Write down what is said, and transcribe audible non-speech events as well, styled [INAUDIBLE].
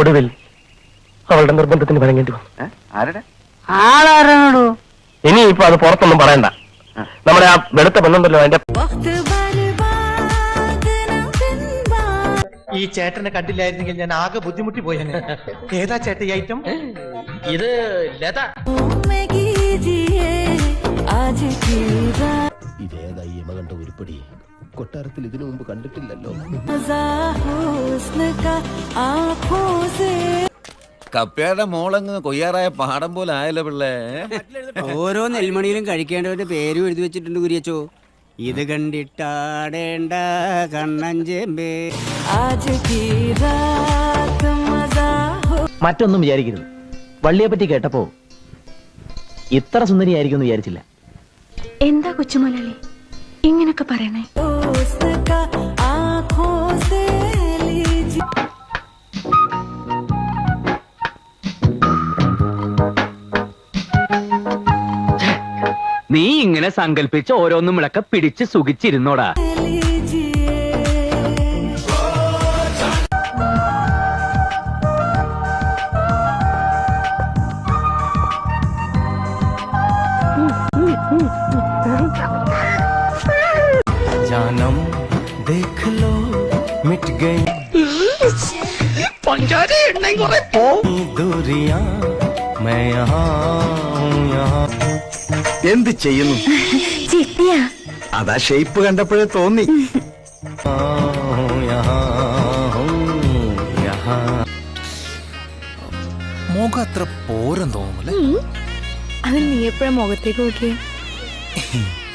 ഒടുവിൽ അവളുടെ നിർബന്ധത്തിന് വഴങ്ങേണ്ടി വന്നു. ഇനി ഇപ്പൊ അത് പുറത്തൊന്നും പറയണ്ട. നമ്മുടെ ആ വെളുത്ത ബന്ധമല്ലോ അതിന്റെ ഈ ചേട്ടനെ കണ്ടില്ലായിരുന്നെങ്കിൽ ഞാൻ ആകെ ബുദ്ധിമുട്ടി പോയ ഏതാ ചേട്ട ഈ ഐറ്റം? ഇത് ലത. ഇതേതാ ഈ മകണ്ട ഉരുപ്പടി? കൊട്ടാരത്തിൽ ഇതിനു മുമ്പ് കണ്ടിട്ടില്ലല്ലോ. കപ്പയുടെ മോളങ്ങ് കൊയ്യാറായ പാടം പോലെ ആയല്ലോ പിള്ളേ. ഓരോ നെൽമണിയിലും കഴിക്കേണ്ടവരുടെ പേരും എഴുതി വെച്ചിട്ടുണ്ട് കുരിയച്ചോ. ഇത് കണ്ടിട്ടാടേണ്ട കണ്ണഞ്ചേമ്പേ മറ്റൊന്നും വിചാരിക്കരുത്. വള്ളിയെ പറ്റി കേട്ടപ്പോ ഇത്ര സുന്ദരിയായിരിക്കും എന്ന് വിചാരിച്ചില്ല. എന്താ കൊച്ചുമുലളി? ഇങ്ങനൊക്കെ പറയണേ. നീ ഇങ്ങനെ സങ്കല്പിച്ച് ഓരോന്നും വിളക്ക പിടിച്ച് സുഖിച്ചിരുന്നോടാ लीजिए ജാനം देख लो मिट गई दूरियां मैं यहाँ हूँ यहाँ എന്ത് ചെയ്യുന്നു? അതാ ഷേപ്പ് കണ്ടപ്പോഴേ തോന്നി. മുഖം അത്ര പോരം തോന്നുന്നു അത് നീ എപ്പോഴും മുഖത്തേക്ക് നോക്കിയേ? [LAUGHS]